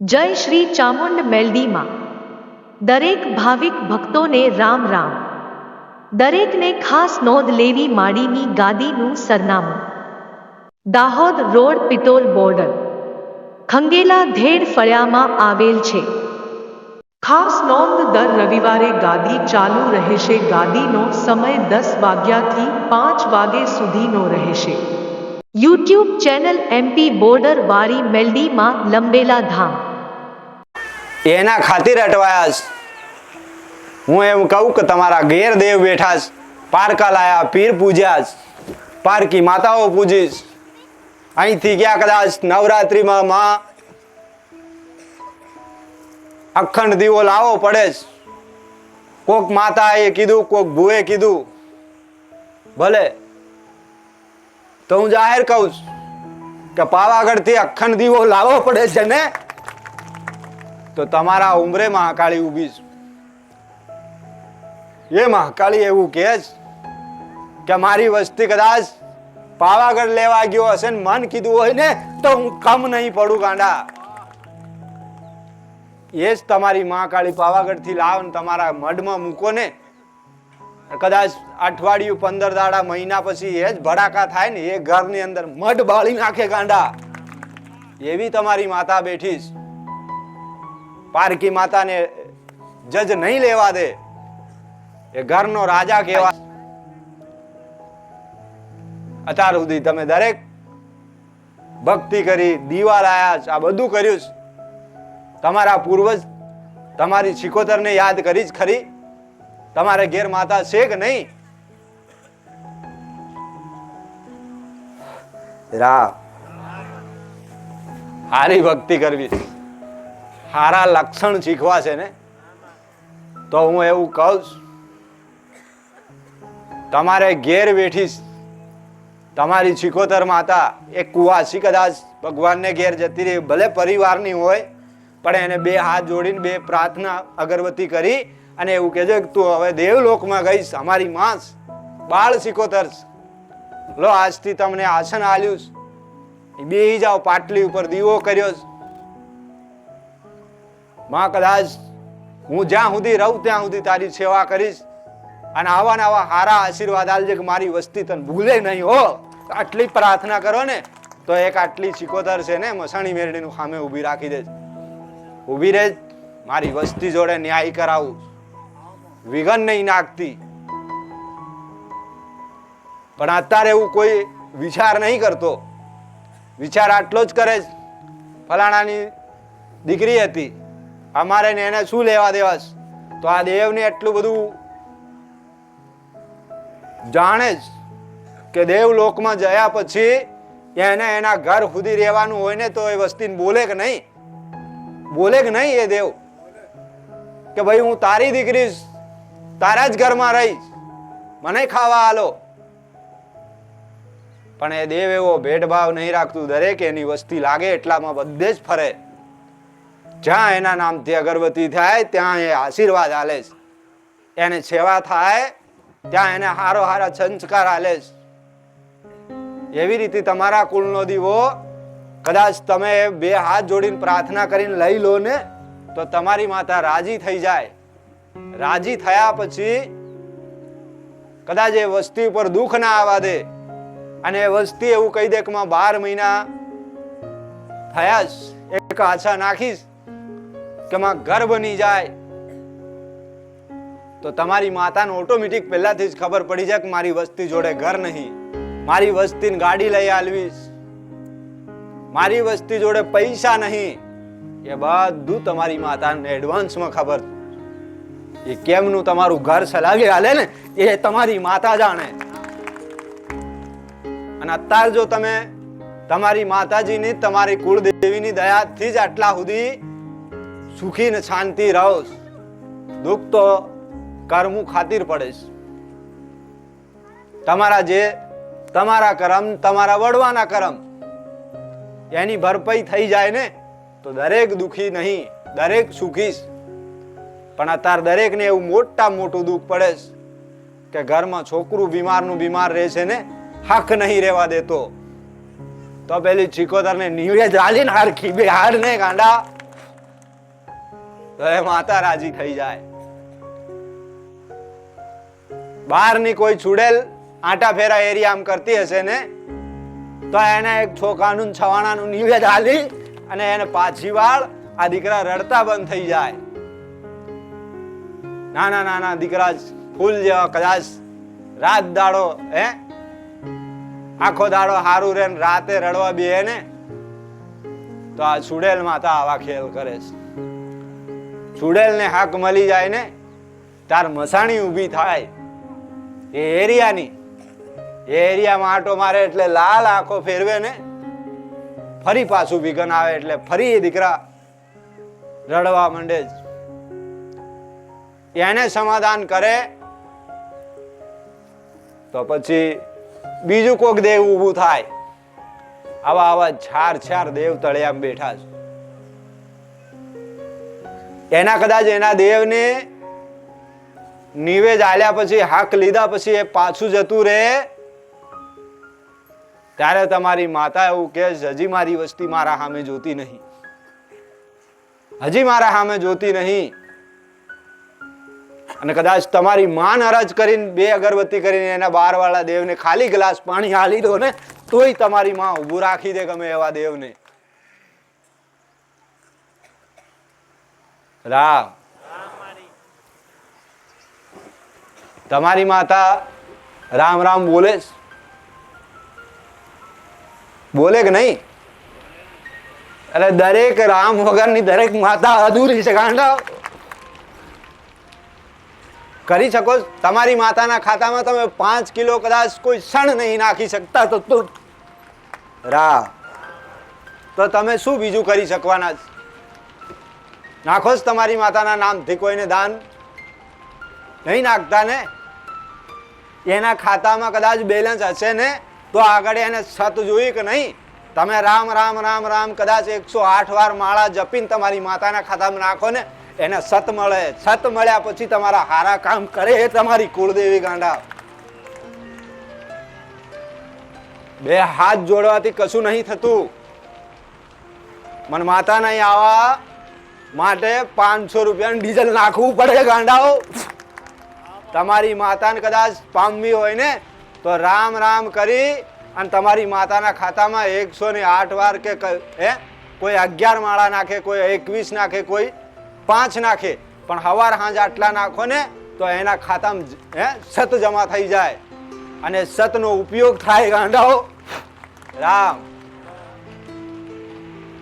જય શ્રી ચામુંડ મેલડીમાં. દરેક ભાવિક ભક્તોને રામ રામ. દરેકને ખાસ નોંધ લેવી માડીની ગાદીનું સરનામું. Dahod road Pitol border. Khangela ધેડ ફળિયામાં આવેલ છે. ખાસ નોંધ દર રવિવારે ગાદી ચાલુ રહેશે. ગાદીનો સમય દસ વાગ્યાથી પાંચ વાગે સુધીનો રહેશે. યુટ્યુબ ચેનલ એમપી બોર્ડર વાળી મેલડીમાં લંબેલા ધામ. એના ખાतिर અટવાયા છે. હું એમ કહું કે તમારા ઘેર દેવ બેઠા છે. પારકા લાયા, પીર પૂજ્યા છે. પારકી માતાઓ પૂજીશ અહીંથી ગયા કદાચ નવરાત્રિમાં માં અખંડ દીવો લાવવો પડે છે. કોક માતાએ કીધું, કોક ભૂએ કીધું, ભલે તો હું જાહેર કહું છું કે પાવાગઢથી અખંડ દીવો લાવવો પડે છે ને તો તમારા ઉંમરે મહાકાળી ઊભી છું. એ મહાકાળી એવું કહે છે કે મારી વસ્તી કદાચ પાવાગઢ લેવા ગયો હશે ને મન કીધું હોય ને તો હું કમ નહીં પડું ગાંડા. એ જ તમારી મહાકાળી પાવાગઢથી લાવ ને તમારા મઢમાં મૂકો ને. કદાચ અઠવાડિયું પંદર દાડા મહિના પછી એ જ ભડાકા થાય ને એ ઘરની અંદર મઢ બાળી નાખે ગાંડા. એવી તમારી માતા બેઠી છે. પારકી માતાને જજ નહીં લેવા દે. એ ઘરનો રાજા કહેવા અત્યાર સુધી તમે દરેક ભક્તિ કરી, દીવા લાયા આ બધું કર્યું છે. તમારા પૂર્વજ તમારી શિકોતરને યાદ કરી જ ખરી. તમારે ઘેર માતા છે કે નહીં? રા, હારી ભક્તિ કરવી. હારા લક્ષણ શીખવા છે ને, તો હું એવું કહું. તમારે ઘેર બેઠી તમારી ચિકોતર માતા એ કુવાસી કદાચ ભગવાનને ઘેર જતી રહી, ભલે પરિવારની હોય, પણ એને બે હાથ જોડીને બે પ્રાર્થના અગરબત્તી કરી અને એવું કહેજો કે તું હવે દેવલોકમાં ગઈશ, અમારી માસ, બાળ સિકોતર લો, આજથી તમને આસન આલ્યું બેહી જાઓ, પાટલી ઉપર દીવો કર્યો માં કદાચ હું જ્યાં સુધી રહું ત્યાં સુધી તારી સેવા કરીશ. અને આવા ને આવા સારા આશીર્વાદ આલજે કે મારી વસ્તી તને ભૂલે નહીં હો. આટલી પ્રાર્થના કરો ને, તો એક આટલી ચિકોતર છે ને, મસાણી મેરડીનું સામે ઊભી રાખી દે ઊભી રહે મારી વસ્તી જોડે ન્યાય કરાવું. વિઘન નહીં નાખતી. પણ અત્યારે એવું કોઈ વિચાર નહીં કરતો. વિચાર આટલો જ કરે ફલાણાની દીકરી હતી. અમારે ને એને શું લેવા દેવા છે? તો આ દેવને એટલું બધું જાણે જ કે દેવ લોકમાં જયા પછી એને એના ઘર સુધી રહેવાનું હોય ને તો એ વસ્તીને બોલે કે નહીં? બોલે કે નહીં એ દેવ? કે ભાઈ હું તારી દીકરી તારા જ ઘરમાં રહીશ, મને ખાવા આલો. પણ એ દેવ એવો ભેદભાવ નહીં રાખતું દરેક એની વસ્તી લાગે એટલામાં બધે જ ફરે. જ્યાં એના નામથી અગરબત્તી થાય, ત્યાં એ આશીર્વાદ આલે છે. એને સેવા થાય, ત્યાં એને હારો હારા સંસ્કાર આલે છે. એવી રીતે તમારા કુળનો દીવો, કદાચ તમે બે હાથ જોડીને પ્રાર્થના કરીને લઈ લો ને, તો તમારી માતા રાજી થઈ જાય. રાજી થયા પછી કદાચ એ વસ્તી ઉપર દુઃખ ના આવવા દે, અને એ વસ્તી એવું કહી દે કે બાર મહિના થયા જ એક આછા નાખીશ. કે માં ઘર બની જાય. તો તમારી માતાને ઓટોમેટિક પહેલાથી જ ખબર પડી જાય કે મારી વસ્તી જોડે ઘર નહીં. મારી વસ્તીને ગાડી લઈ આલવીશ. મારી વસ્તી જોડે પૈસા નહીં. એ બધું તમારી માતાને એડવાન્સમાં ખબર. એ કેમનું તમારું ઘર સલાગે હાલે ને, એ તમારી માતા જાણે. અને અત્યારે જો તમે તમારી માતાજીની, તમારી કુળદેવીની દયાથી જ આટલા સુધી સુખી ને શાંતિ રહો દુઃખ તો કર્મું ખાતિર પડે છે. તમારા જે, તમારા કર્મ, તમારા વડવાના કર્મ, એની ભરપાઈ થઈ જાય ને, તો દરેક દુખી નહીં, દરેક સુખીશ પણ અત્યારે દરેકને એવું મોટા મોટું દુઃખ પડે કે ઘરમાં છોકરું બીમારનું બીમાર રહે છે ને, હક નહીં રહેવા દેતો. તો પેલી ચિકોતર ને નીવે જાલી ખીબે હાર ને ગાંડા તો એ માતા રાજી થઈ જાય. બહારની કોઈ છૂડેલ આટા ફેરા એરિયા આમ કરતી હશે ને, તો એને એક છોકાનું છવાણાનું નિવેદ આલી અને એને પાછી વાળ, આ દીકરા રડતા બંધ થઈ જાય. નાના નાના દીકરા ફૂલ જેવા કદાચ રાત દાડો, હે? આખો દાડો હારું રે રાતે રડવા બે ને, તો આ છુડેલ માતા આવા ખેલ કરે છે. છુડેલ ને હાક મળી જાય ને, તાર મસાણી ઊભી થાય. એ એરિયાની. એ એરિયામાં આટો મારે એટલે લાલ આંખો ફેરવે ને, ફરી પાછું વિઘન આવે એટલે ફરી એ દીકરા રડવા માંડે એને સમાધાન કરે, તો પછી બીજું કોક દેવ ઊભું થાય. આવા આવા ચાર ચાર દેવ તળિયામાં બેઠા છે. એના કદાચ એના દેવને નિવેદ આલ્યા પછી, હાક લીધા પછી એ પાછું જતું રહે. ત્યારે તમારી માતા એવું કે હજી મારી વસ્તી મારા સામે જોતી નહીં. હજી મારા સામે જોતી નહીં. અને કદાચ તમારી માન અરજ કરીને, બે અગરબત્તી કરીને એના બાર વાળા દેવને ખાલી ગ્લાસ પાણી હાલી દો ને, તોય તમારી માં ઊભું રાખી દે ગમે એવા દેવને. રામ. તમારી માતા રામ રામ બોલે બોલે કે નહીં? એટલે દરેક રામ વગરની દરેક માતા અધૂરી છે કારણ કરી શકો તમારી માતાના ખાતામાં તમે પાંચ કિલો કદાચ કોઈ સણ નહીં નાખી શકતા તો તું રા તો તમે શું બીજું કરી શકવાના છો? નાખો જ તમારી માતાના નામથી કોઈને દાન. નહીં નાખતા ને? એના ખાતામાં કદાચ બેલેન્સ હશે ને, તો આગળ એને સત જોઈ કે નહીં? તમે રામ રામ રામ રામ કદાચ એકસો આઠ વાર માળા જપીને તમારી માતાના ખાતામાં નાખો ને, એને સત મળે. સત મળ્યા પછી તમારા હારા કામ કરે એ તમારી કુળદેવી ગાંડા. બે હાથ જોડવાથી કશું નહીં થતું. મને નહીં આવા માટે પાંચસો રૂપિયાનું ડીઝલ નાખવું પડે ગાંડાઓ. તમારી માતાને કદાચ પામવી હોય ને, તો રામ રામ કરી અને તમારી માતાના ખાતામાં એકસો ને આઠ વાર કે હે? કોઈ અગિયાર માળા નાખે, કોઈ એકવીસ નાખે, કોઈ પાંચ નાખે, પણ હવાર હાંજ આટલા નાખો ને, તો એના ખાતામાં હે? સત જમા થઈ જાય. અને સતનો ઉપયોગ થાય ગાંડાઓ. રામ.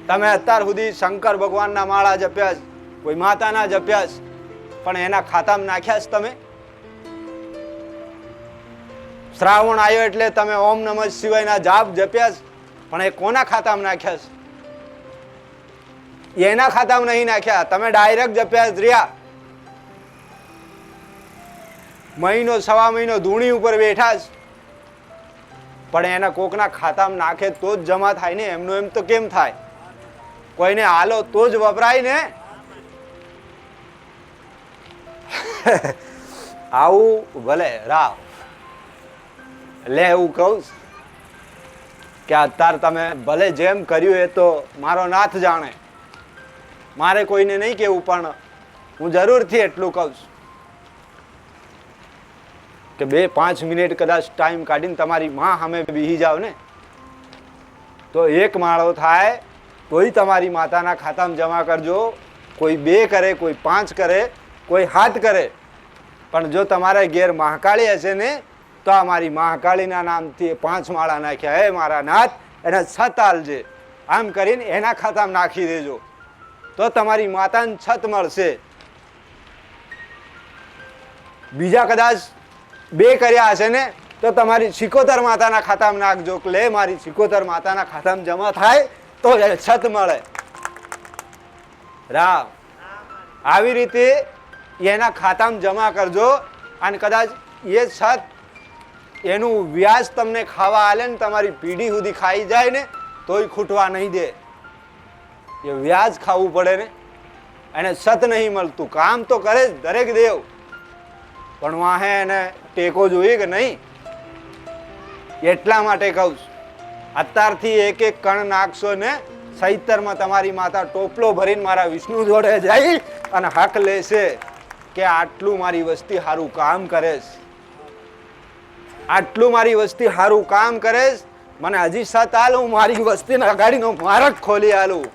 તમે અત્યાર સુધી શંકર ભગવાનના માળા જપ્યા છે, કોઈ માતાના જપ્યા છે, પણ એના ખાતામાં નાખ્યા છે તમે? શ્રાવણ આવ્યો એટલે તમે ઓમ નમઃ શિવાયના જાપ જપ્યા છે, પણ એ કોના ખાતામાં નાખ્યા છે એના ખાતામાં નહીં નાખ્યા તમે ડાયરેક્ટ જપ્યા રહ્યા. મહિનો સવા મહિનો ધૂણી ઉપર બેઠા છે પણ એના કોકના ખાતામાં નાખે તો જ જમા થાય ને એમનું એમ તો કેમ થાય? કોઈને હાલો તો જ વપરાય ને. આવું ભલે, રાવ. લે એવું કહું કે અત્યારે તમે ભલે જેમ કર્યું એ તો મારો નાથ જાણે. મારે કોઈને નહીં કેવું પણ હું જરૂરથી એટલું કહું કે બે પાંચ મિનિટ કદાચ ટાઈમ કાઢીને તમારી માં સામે બીહી જાવ ને, તો એક માળો થાય તોય તમારી માતાના ખાતામાં જમા કરજો. કોઈ બે કરે, કોઈ પાંચ કરે, કોઈ હાથ કરે. પણ જો તમારે ઘેર મહાકાળી હશે ને, તો આ મારી મહાકાળીના નામથી પાંચ માળા નાખ્યા. હે મારા નાથ, એને છત આલજે. આમ કરીને એના ખાતામાં નાખી દેજો. તો તમારી માતાને છત મળશે. બીજા કદાચ બે કર્યા હશે ને, તો તમારી સિકોતર માતાના ખાતામાં નાખજો લે મારી સિકોતર માતાના ખાતામાં જમા થાય. તો એ છત મળે. રામ. આવી રીતે એના ખાતામાં જમા કરજો અને કદાચ એ છત એનું વ્યાજ તમને ખાવા આલે ને તમારી પીઢી સુધી ખાઈ જાય ને તોય ખૂટવા નહીં દે. એ વ્યાજ ખાવું પડે ને. એને સત નહીં મળતું. કામ તો કરે જ દરેક દેવ. પણ વાહે એને ટેકો જોઈએ કે નહીં? એટલા માટે કહું છું. અત્યારથી એક એક કણ નાખશો ને સૈતરમાં તમારી માતા ટોપલો ભરીને મારા વિષ્ણુ જોડે જઈ અને હક લેશે કે આટલું મારી વસ્તી સારું કામ કરે છે આટલું મારી વસ્તી સારું કામ કરે છે મને હજી સત આલું, મારી વસ્તીના અગાડીનો માર્ગ ખોલી આલું.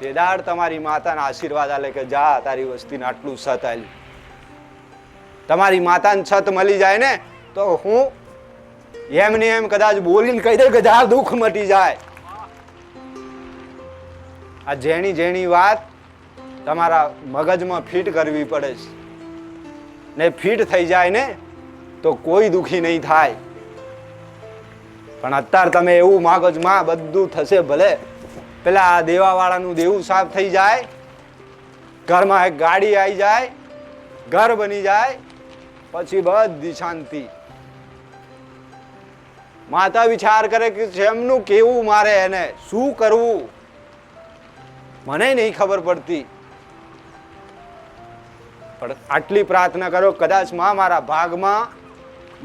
તે દાડ તમારી માતાના આશીર્વાદ આલે કે જા, તારી વસ્તીને આટલું સત આલ્યું. તમારી માતાને છત મળી જાય ને, તો હું એમને એમ કદાચ બોલીને કહી દે કે દુઃખ મટી જાય. આ જેણી જેણી વાત તમારા મગજમાં ફિટ કરવી પડે છે. ને ફિટ થઈ જાય ને તો કોઈ દુઃખી નહીં થાય. પણ અત્યારે તમે એવું મગજમાં બધું થશે ભલે. પેલા આ દેવાવાળાનું દેવું સાફ થઈ જાય. ઘરમાં એક ગાડી આવી જાય. ઘર બની જાય. પછી બધી શાંતિ. માતા વિચાર કરે કે એમનું કેવું મારે એને શું કરવું? મને નહીં ખબર પડતી. પણ આટલી પ્રાર્થના કરો કદાચમાં મારા ભાગમાં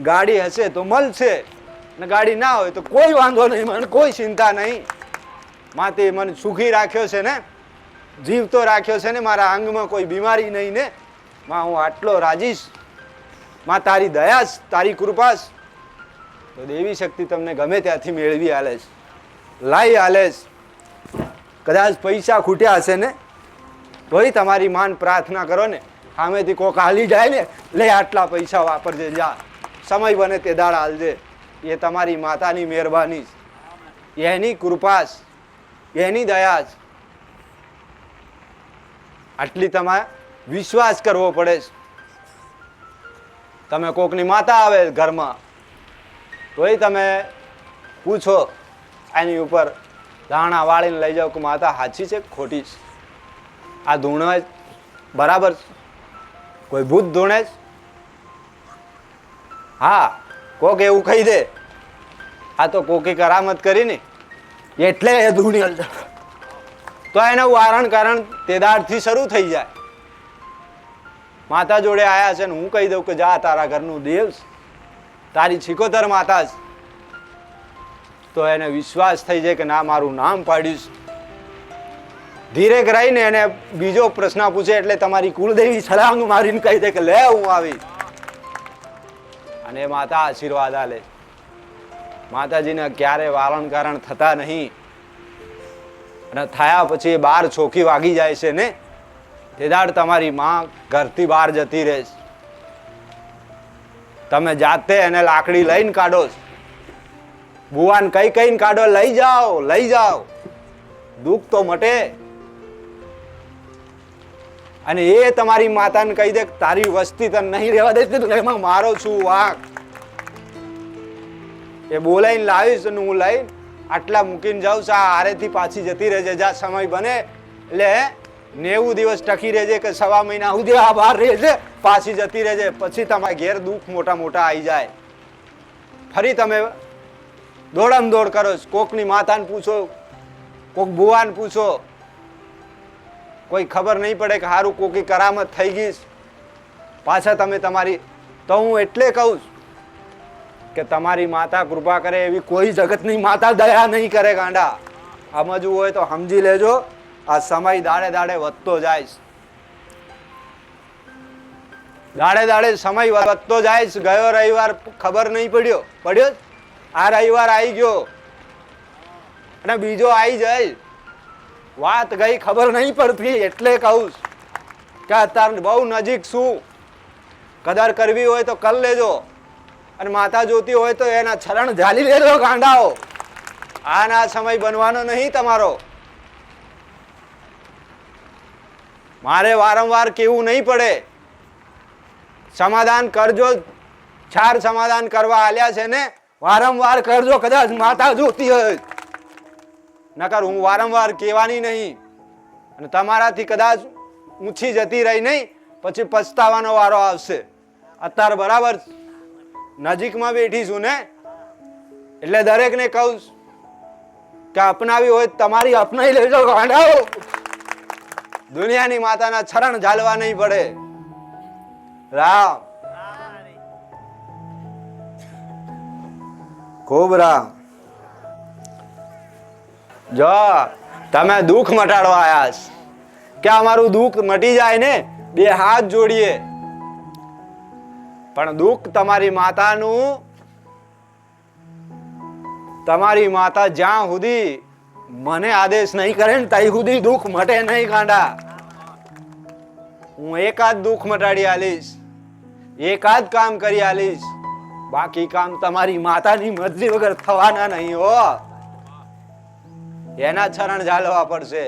ગાડી હશે તો મળશે. ને ગાડી ના હોય તો કોઈ વાંધો નહીં મને કોઈ ચિંતા નહીં. માતે મને સુખી રાખ્યો છે ને જીવતો રાખ્યો છે ને મારા અંગમાં કોઈ બીમારી નહીં ને. માં હું આટલો રાજીશ. માં તારી દયા જ, તારી કૃપા જ. તો દેવી શક્તિ તમને ગમે ત્યાંથી મેળવી આલે છે. લાઈ આલે છે. કદાચ પૈસા ખૂટ્યા હશે ને, તોય તમારી માન પ્રાર્થના કરો ને, સામેથી કોક હાલી જાય ને, લે આટલા પૈસા વાપરજે જા. સમય બને તે દાળ હાલજે એ તમારી માતાની મહેરબાની એની કૃપા એની દયા. આટલી તમારે વિશ્વાસ કરવો પડે છે. તમે કોકની માતા આવે ઘરમાં તોય તમે પૂછો એની ઉપર દાણા વાળીને લઈ જાઓ કે માતા સાચી છે ખોટી છે આ ધૂણે બરાબર છે? કોઈ ભૂત ધૂણે છે? હા કોક એવું કહી દે આ તો કોકી કરામત કરી ને એટલે એ ધૂણી તો એનું વારણ કારણ તેદારથી શરૂ થઈ જાય માતા જોડે આવ્યા છે ને હું કહી દઉં કે જા તારા ઘરનું દેવ છે. તારી છીકોતર માતા જ તો એને વિશ્વાસ થઈ જાય કે ના, મારું નામ પાડ્યું ધીરેક ધીરે રહીને એને બીજો પ્રશ્ન પૂછે એટલે તમારી કુળદેવી છલાંગ મારીને કહી દે કે, લે, હું આવી. અને માતા આશીર્વાદ આલે. માતાજીને ક્યારે વારણ કારણ થતા નહીં. અને થયા પછી બાર ચોખી વાગી જાય છે ને? તે દાડ તમારી માં ઘરથી બહાર જતી રહે છે. તમે જાતે એને લાકડી લઈને કાઢો બુવાન કઈ કઈને કાઢો, લઈ જાઓ લઈ જાઓ. દુઃખ તો મટે. અને એ તમારી માતાને કહી દે તારી વસ્તી તને નહીં રહેવા દે તો એમાં મારો છું વાંક એ બોલાઈને લાવીશ અને હું લઈને આટલા મૂકીને જાઉં છું. આ આરેથી પાછી જતી રહેજે જ્યાં સમય બને. એટલે નેવું દિવસ ટકી રહેજે કે સવા મહિના સુધી આ બહાર રહેજે, પાછી જતી રહેજે, પછી તમારા ઘેર દુઃખ મોટા મોટા આવી જાય. ફરી તમે દોડમ દોડ કરો, કોકની માતાને પૂછો, કોક ભુવાને પૂછો. કોઈ ખબર નહીં પડે કે સારું કોકી કરામત થઈ ગઈ પાછા તમે તમારી, તો હું એટલે કહું કે તમારી માતા કૃપા કરે એવી કોઈ જગતની માતા દયા નહીં કરે ગાંડા. સમજવું હોય તો સમજી લેજો. આ સમય દાડે દાડે વધતો જાય છે. દાડે દાડે સમય વધતો જાય. ગયો રવિવાર ખબર નહીં પડ્યો. પડ્યો આ રવિવાર આવી ગયો. અને બીજો આવી જાય. વાત ગઈ ખબર નહીં પડતી, એટલે કહું કે અત્યારે બહુ નજીક છું. કદર કરવી હોય તો કર લેજો. અને માતા જોતી હોય તો એના છરણ ઝાલી લેજો ગાંડાઓ. આ ના સમય બનવાનો નહીં તમારો. મારે વારંવાર કેવું નહીં પડે. સમાધાન કરજો, ચાર સમાધાન કરવા આલ્યા છે ને, વારંવાર કરજો, કદાચ માતા જોતી હોય. નકર હું વારંવાર કહેવાની નહીં. અને તમારાથી કદાચ ઊંચી જતી રહી નહીં, પછી પછતાવાનો વારો આવશે. અત્યારે બરાબર નજીકમાં બેઠી છું ને, એટલે દરેકને કહું કે અપનાવી હોય તમારી અપનાવી લેજો, ગાંડાઓ. દુનિયાની માતાના ચરણ ઝાલવા નહીં પડે. રામ. ખૂબ રામ. જો, તમે દુઃખ મટાડવા આવ્યા. કે અમારું દુઃખ મટી જાય ને? બે હાથ જોડીએ. પણ દુઃખ તમારી માતાનું, તમારી માતા જ્યાં સુધી મને આદેશ નહીં કરે ને તઈ સુધી દુઃખ મટે નહીં કાંડા હું એકાદ દુઃખ મટાડી આલીશ, એકાદ કામ કરી આલીશ. બાકી કામ તમારી માતાની મરજી વગર થવાના નહીં, હો. એના ચરણ ઝાલવા પડશે.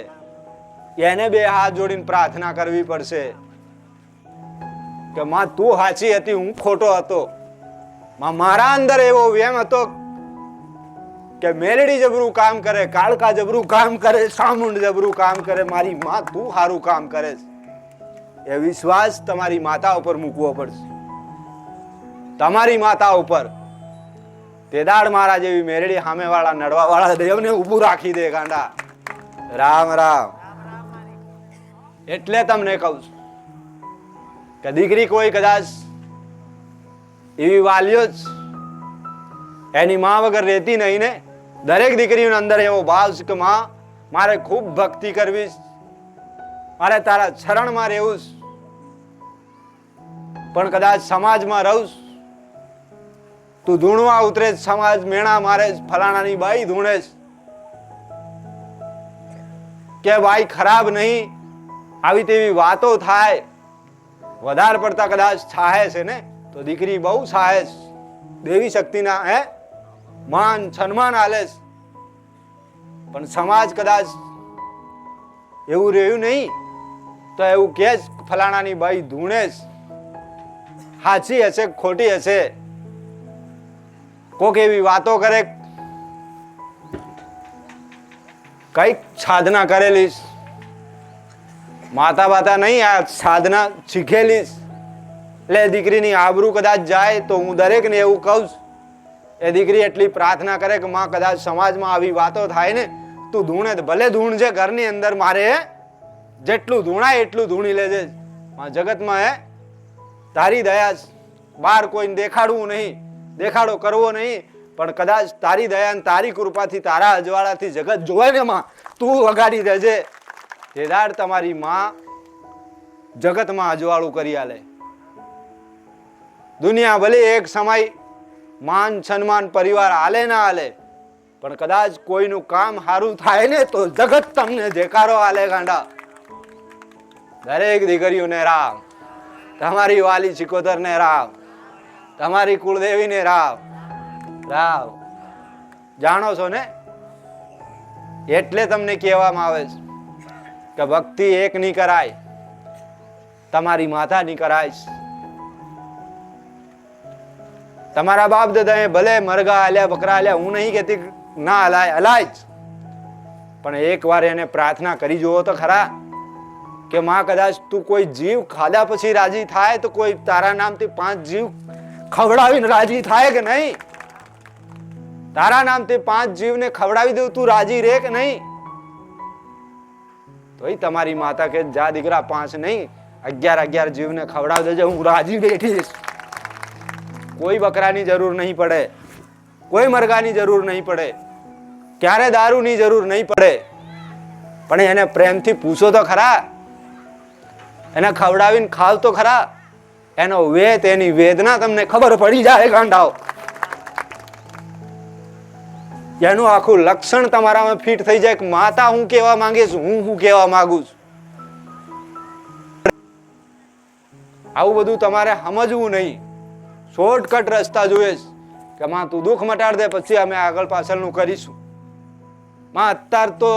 એને બે હાથ જોડીને પ્રાર્થના કરવી પડશે કે, માં, તું સાચી હતી, હું ખોટો હતો. મારા અંદર એવો વેમ હતો કે મેલડી જબરું કામ કરે, કાળકા જબરું કામ કરે, સામુંડ જબરું કામ કરે, મારી માં તું સારું કામ કરે છે. એ વિશ્વાસ તમારી માતા ઉપર મૂકવો પડશે. તમારી માતા ઉપર. તેદાડ મારા જેવી મેરડી સામે વાળા નડવા વાળા દેવને ઊભું રાખી દે ગાંડા. રામ રામ. એટલે તમને કહું છું કે દીકરી કોઈ કદાચ એવી વાલીઓ જ એની માં વગર રહેતી નહીં ને દરેક દીકરીઓની અંદર એવો ભાવ છે કે માં, મારે ખૂબ ભક્તિ કરવી મારે તારા શરણમાં રહેવું પણ કદાચ સમાજમાં રહું તું ધૂણવા ઉતરે સમાજ મેણા મારે ફલાણાની બાઈ ધૂણે કે બાઈ ખરાબ નહીં, આવી તેવી વાતો થાય. વધારે પડતા કદાચ છાહે છે ને, તો દીકરી બહુ છાહે દેવી શક્તિના, હે? માન, સન્માન આલે પણ સમાજ કદાચ એવું રહ્યું નહીં, તો એવું કે ફલાણાની બાઈ ધૂણે જ સાચી હશે, ખોટી હશે? કોક એવી વાતો કરે? કંઈક સાધના કરેલી માતા બાતા નહીં, આ સાધના શીખેલી એટલે દીકરીની આબરૂ કદાચ જાય તો હું દરેકને એવું કહું છું. એ દીકરી એટલી પ્રાર્થના કરે કે માં કદાચ સમાજમાં આવી વાતો થાય ને, તું ધૂણે ભલે ધૂણ છે, ઘરની અંદર મારે જેટલું ધૂણાય એટલું ધૂણી લેજે જગતમાં એ તારી દયા. બહાર કોઈને દેખાડવું નહીં, દેખાડો કરવો નહીં, પણ કદાચ તારી દયા ને તારી કૃપાથી તારા અજવાળાથી જગત જોવે ને માં, તું વગાડી દેજે તેદાર તમારી માં જગતમાં અજવાળું કરી આલે દુનિયા ભલે એક સમય માન સન્માન પરિવાર આલે ના હાલે, પણ કદાચ કોઈનું કામ સારું થાય ને તો જગત તમને જેકારો આલે ગાંડા. દરેક દીકરીઓને રામ, તમારી વાલી ચિકોતર ને રામ, તમારી કુળદેવી ને રામ રામ. જાણો છો ને? એટલે તમને કહેવામાં આવે છે કે ભક્તિ એક નહીં કરાય, તમારી માતાની કરાય છે. તમારા બાપ દાદાએ ભલે મરઘા આલ્યા, બકરા આલ્યા, હું નહીં કહેતી ના હલાય હલાય જ. પણ એકવાર એને પ્રાર્થના કરી જુઓ તો ખરા કે માં, કદાચ તું કોઈ જીવ ખાધા પછી રાજી થાય તો કોઈ તારા નામથી પાંચ જીવ ખવડાવીને રાજી થાય કે નહીં? તારા નામથી પાંચ જીવને ખવડાવી દઉં, તું રાજી રે કે નહીં? તોય તમારી માતા કે, જા દીકરા, પાંચ નહીં, અગિયાર અગિયાર જીવને ખવડાવી દેજે, હું રાજી બેઠીશ કોઈ બકરાની જરૂર નહીં પડે. કોઈ મરઘાની જરૂર નહીં પડે. ક્યારે દારૂની જરૂર નહીં પડે. પણ એને પ્રેમથી પૂછો તો ખરા. એને ખવડાવીને ખાવ તો ખરા. એનો વેત, એની વેદના તમને ખબર પડી જાય ગાંડાઓ એનું આખું લક્ષણ તમારામાં ફિટ થઈ જાય કે માતા હું કેવા માંગે છું, હું શું કેવા માંગુ છું. આવું બધું તમારે સમજવું નહીં. શોર્ટકટ રસ્તા જોઈએ છે. કે માં, તું દુઃખ મટાડ દે, પછી અમે આગળ પાછળનું કરીશું. માં, અત્યાર તો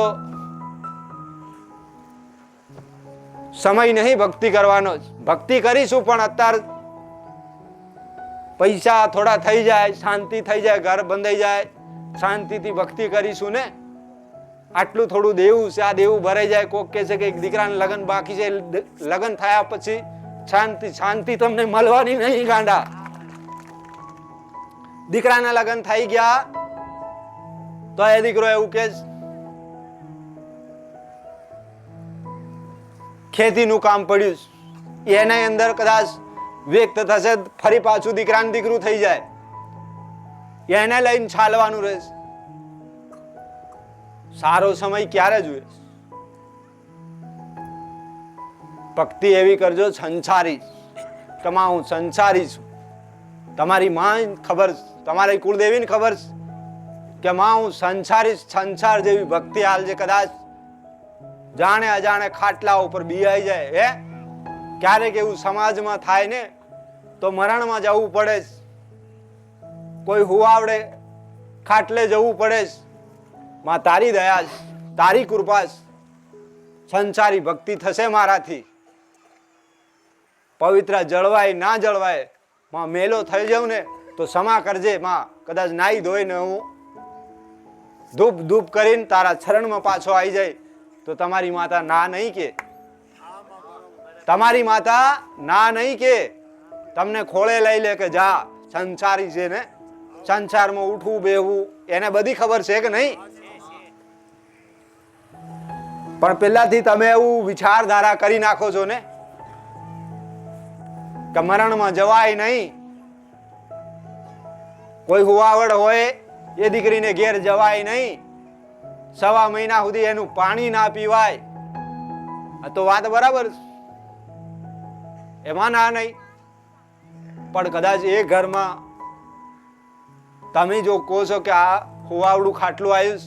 સમય નહીં ભક્તિ કરવાનો જ. ભક્તિ કરીશું, પણ અત્યાર પૈસા થોડા થઈ જાય, શાંતિ થઈ જાય, ઘર બંધાઈ જાય. શાંતિથી ભક્તિ કરીશું ને. આટલું થોડું દેવું છે, આ દેવું ભરાઈ જાય. કોક કે છે કે એક દીકરાને લગ્ન બાકી છે લગ્ન થયા પછી શાંતિ શાંતિ તમને મળવાની નહીં, ગાંડા. દીકરાના લગ્ન થઈ ગયા. તો એ દીકરો એવું કે ખેતીનું કામ પડ્યું. એના અંદર કદાચ વ્યક્ત થશે ફરી પાછું દીકરાનું દીકરું થઈ જાય. એને લઈને છાલવાનું રહેશે. સારો સમય ક્યારે જોઈએ ભક્તિ એવી કરજો, સંસારી તમા હું સંસારી છું તમારી માં ખબર, તમારી કુળદેવીને ખબર છે કે માં હું સંસારી સંસાર જેવી ભક્તિ હાલ છે કદાચ. જાણે અજાણે ખાટલા ઉપર બિયાઈ જાય, હે? ક્યારેક એવું સમાજમાં થાય ને, તો મરણમાં જવું પડે કોઈ હુવાવડે ખાટલે જવું પડે. માં તારી દયા તારી કૃપા સંસારી ભક્તિ થશે મારાથી. પવિત્ર જળવાય, ના જળવાય માં મેલો થઈ જાઉં ને તો ક્ષમા કરજે, માં. કદાચ નાઈ ધોઈને હું ધૂપ ધૂપ કરીને તારા ચરણમાં પાછો આવી જાય તો તમારી માતા ના નહીં કે. તમારી માતા ના નહીં કે. તમને ખોળે લઈ લે કે જા, સંસારી છે ને. સંસારમાં ઉઠવું, બેહવું, એને બધી ખબર છે કે નહીં? પણ પહેલાથી તમે એવું વિચારધારા કરી નાખો છો ને. કે મરણમાં જવાય નહીં. કોઈ હુવાવડ હોય એ દીકરીને ઘેર જવાય નહીં. સવા મહિના સુધી એનું પાણી ના પીવાય. આ તો વાત બરાબર એમાં ના નહીં. પણ કદાચ એ ઘરમાં તમે જો કહો છો કે આ હુવાવડું ખાટલું આવ્યું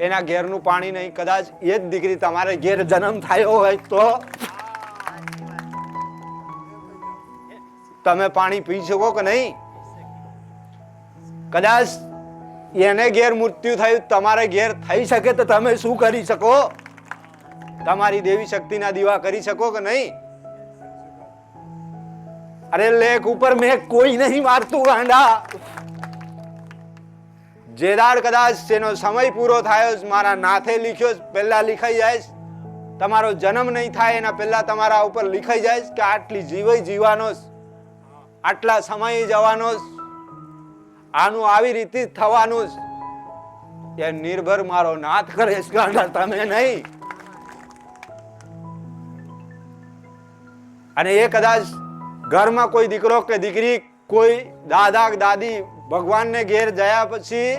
એના ઘેરનું પાણી નહીં. કદાચ એ જ દીકરી તમારે ઘેર જન્મ થયો હોય તો તમે પાણી પી શકો કે નહીં? કદાચ એને ઘેર મૃત્યુ થયું, તમારે ઘેર થઈ શકે તો તમે શું કરી શકો? તમારી દેવી શક્તિના દીવા કરી શકો કે નહીં? અરે લેખ ઉપર મેં કોઈ નહીં મારતું, ગાંડા. જે દાડ કદાચ તેનો સમય પૂરો થયો મારા નાથે લીખ્યો પહેલા લીખાઈ જાય તમારો જન્મ નહીં થાય એના પહેલા તમારા ઉપર લીખાઈ જાય કે આટલી જીવય જીવાનો છે. આટલા સમય જવાનો. આનું આવી રીતે થવાનું જ એ નિર્ભર મારો નાથ કરે તમે નહીં અને એ કદાચ ઘરમાં કોઈ દીકરો કે દીકરી, કોઈ દાદા દાદી ભગવાનને ઘેર જયા પછી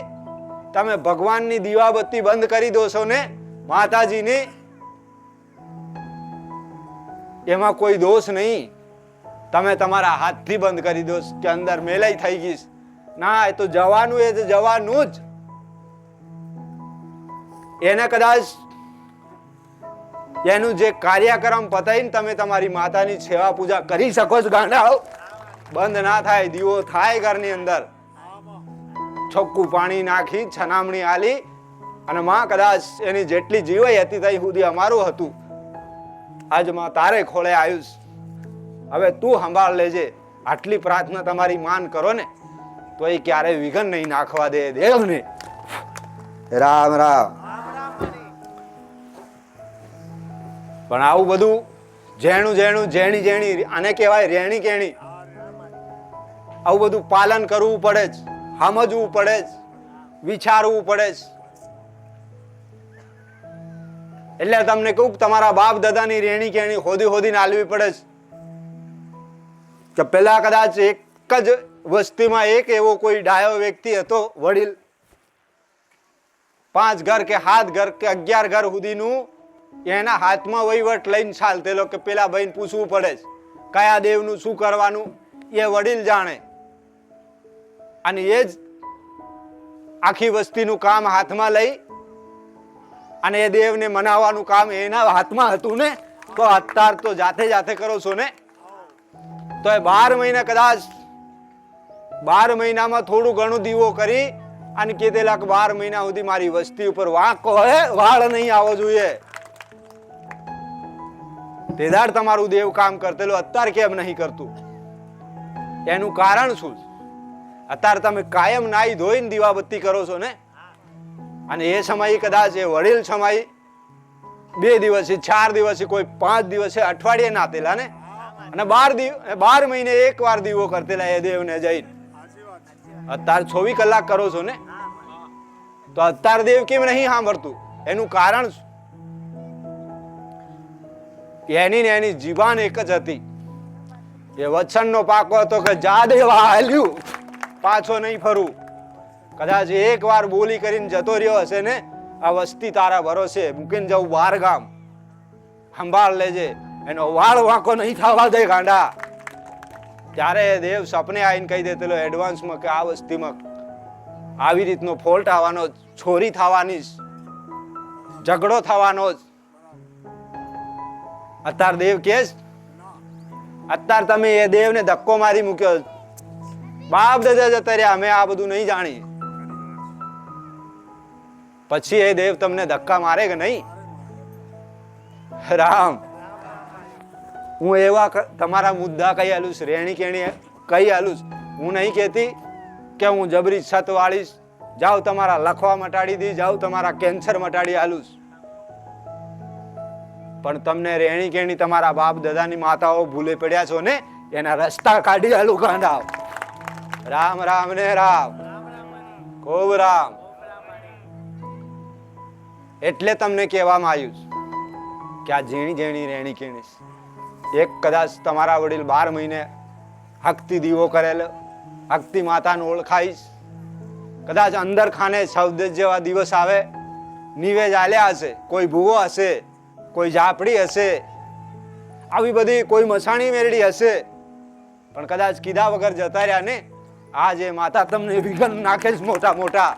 તમે ભગવાનની દીવાબત્તી બંધ કરી દો છો ને, માતાજીની, એમાં કોઈ દોષ નહીં તમે તમારા હાથથી બંધ કરી દો, કે અંદર મેલાઈ થઈ ગઈશ. ના, એ તો જવાનું એ તો જવાનું જ. એને કદાચ એનું જે કાર્યક્રમ પતાઈને તમે તમારી માતાની સેવા પૂજા કરી શકો છો ગાંડા બંધ ના થાય, દીવો થાય ઘરની અંદર. ચોખ્ખું પાણી નાખી, છનામણી આલી, અને માં કદાચ એની જેટલી જીવાઈ હતી, તઈ સુધી અમારું હતું. આજમાં તારે ખોળે આવ્યું છે. હવે તું સંભાળ લેજે. આટલી પ્રાર્થના તમારી માન કરો ને, તો એ ક્યારેય વિઘન નહીં નાખવા દે દેવને. રામ રામ. પણ આવું બધું જેણું જેણું જેણી જેણી આને કહેવાય રેણી કેણી. આવું બધું પાલન કરવું પડે જ, સમજવું પડે જ, વિચારવું પડે જ. એટલે તમને કહું તમારા બાપ દાદાની રેણી કેણી હોદી હોદીને આલવી પડે છે કે પેલા કદાચ એક જ વસ્તીમાં એક એવો કોઈ ડાયો વ્યક્તિ હતો, વડીલ. પાંચ ઘર કે સાત ઘર કે અગિયાર ઘર સુધીનું એના હાથમાં વહીવટ લઈને ચાલતેલો કે પેલા ભાઈને પૂછવું પડે છે કયા દેવનું શું કરવાનું, એ વડીલ જાણે. અને એ જ આખી વસ્તીનું કામ હાથમાં લઈ અને એ દેવને મનાવવાનું કામ એના હાથમાં હતું ને, તો અત્યાર તો જાતે જાતે કરો છો ને. તો એ બાર મહિના કદાચ બાર મહિનામાં થોડું ઘણું દીવો કરી અને કીધેલા કે બાર મહિના સુધી મારી વસ્તી ઉપર વાંક હોય વાળ નહીં આવવો જોઈએ. તેદાર તમારું દેવ કામ કરતેલું, અત્યારે કેમ નહીં કરતું? એનું કારણ શું? અત્યારે તમે કાયમ નાઈ ધોઈને દીવાબત્તી કરો છો ને? અને એ સમયે કદાચ એ વડીલ સમય બે દિવસે, ચાર દિવસે, કોઈ પાંચ દિવસે અઠવાડિયે નાતેલા ને? અને બાર દિવ બાર મહિને એક વાર દીવો કરતેલા એ દેવને જઈને. અત્યારે ચોવીસ કલાક કરો છો ને? તો અત્યારે દેવ કેમ નહીં સાંભળતું? એનું કારણ? એની ને એની જીવાન એક જ હતી. એ વચનનો પાકો હતો કે જા દેવા હાલ્યું પાછો નહીં ફરું. કદાચ એક વાર બોલી કરીને જતો રહ્યો હશે ને, આ વસ્તી તારા ભરોસે. મૂકીને જવું બહાર ગામ. સંભાળ લેજે. એનો વાળ વાંકો નહીં થવા દે ગાંડા. ત્યારે દેવ સપને આવીને કહી દેતેલો એડવાન્સમાં કે આ વસ્તીમાં આવી રીતનો ફોલ્ટ આવવાનો ચોરી થવાની ઝઘડો થવાનો જ. અત્યારે દેવ કેસ અત્યારે તમે એ દેવને ધક્કો મારી મૂક્યો બાપ દાદા જતા રહ્યા, અમે આ બધું નહીં જાણી પછી એ દેવ તમને ધક્કા મારે કે નહીં? રામ. હું એવા તમારા મુદ્દા કહી આલું રેણી કેણી કહી આલું હું નહીં કહેતી કે હું જબરી છત વાળીશ જાઓ તમારા લખવા મટાડી દી, જાઓ તમારા કેન્સર મટાડી આલું પણ તમને રેણી કેણી તમારા બાપ દાદાની માતાઓ ભૂલે પડ્યા છો ને, એના રસ્તા કાઢી આલું ગાંડા રામ રામ ને રામ. ખૂબ રામ. એટલે તમને કહેવામાં આવ્યું છે કે આ ઝીણી ઝીણી રેણી કેણી. એક કદાચ તમારા વડીલ બાર મહિને હકતી દીવો કરેલો, હકતી માતાને ઓળખાઈશ. કદાચ અંદર ખાને સૌદેશ જેવા દિવસ આવે નિવેજ આલ્યા હશે, કોઈ ભૂવો હશે, કોઈ ઝાપડી હશે, આવી બધી કોઈ મસાણી મેરડી હશે. પણ કદાચ કીધા વગર જતા રહ્યા ને, આ જે માતા તમને વિઘન નાખે છે મોટા મોટા.